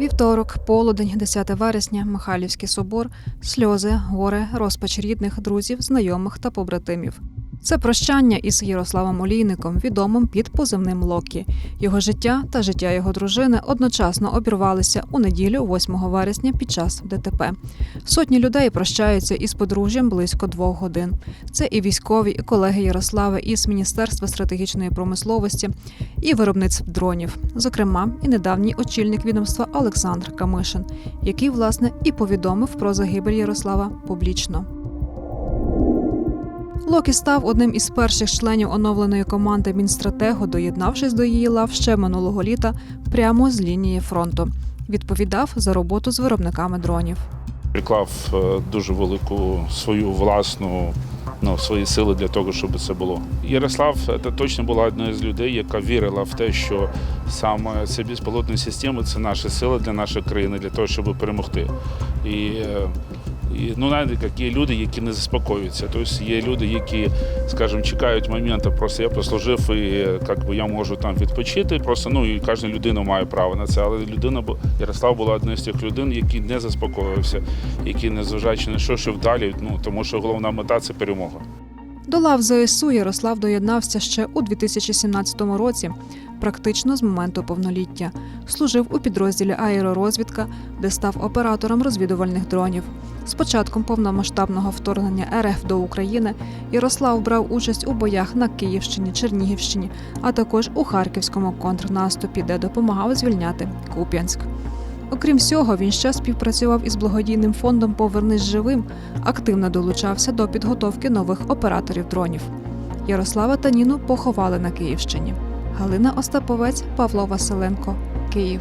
Вівторок, полудень, 10 вересня, Михайлівський собор, сльози, горе, розпач рідних, друзів, знайомих та побратимів. Це прощання із Ярославом Олійником, відомим під позивним Локі. Його життя та життя його дружини одночасно обірвалися у неділю, 8 вересня, під час ДТП. Сотні людей прощаються із подружжям близько двох годин. Це і військові, і колеги Ярослави із Міністерства стратегічної промисловості, і виробництв дронів, зокрема, і недавній очільник відомства Олександр Камишин, який власне і повідомив про загибель Ярослава публічно. Локі став одним із перших членів оновленої команди Мінстратегу, доєднавшись до її лав ще минулого літа прямо з лінії фронту. Відповідав за роботу з виробниками дронів. приклав е, дуже велику свою власну ну, свої сили для того, щоб це було. Ярослав це точно була одна з людей, яка вірила в те, що саме ці безпілотні системи це наша сила для нашої країни, для того, щоб перемогти. І, е, ну, навіть як є люди, які не заспокоюються. Тобто є люди, які, скажімо, чекають моменту, просто я послужив і як би, я можу там відпочити. Просто ну і кожна людина має право на це. Але людина Ярослав була однією з тих людей, які не заспокоївся, які незважаючи на що, що вдалі, ну тому що головна мета це перемога. До лав ЗСУ Ярослав доєднався ще у 2017 році, практично з моменту повноліття. Служив у підрозділі аеророзвідка, де став оператором розвідувальних дронів. З початком повномасштабного вторгнення РФ до України Ярослав брав участь у боях на Київщині, Чернігівщині, а також у харківському контрнаступі, де допомагав звільняти Куп'янськ. Окрім всього, він ще співпрацював із благодійним фондом Повернись живим, активно долучався до підготовки нових операторів дронів. Ярослава та Ніну поховали на Київщині. Галина Остаповець, Павло Василенко, Київ.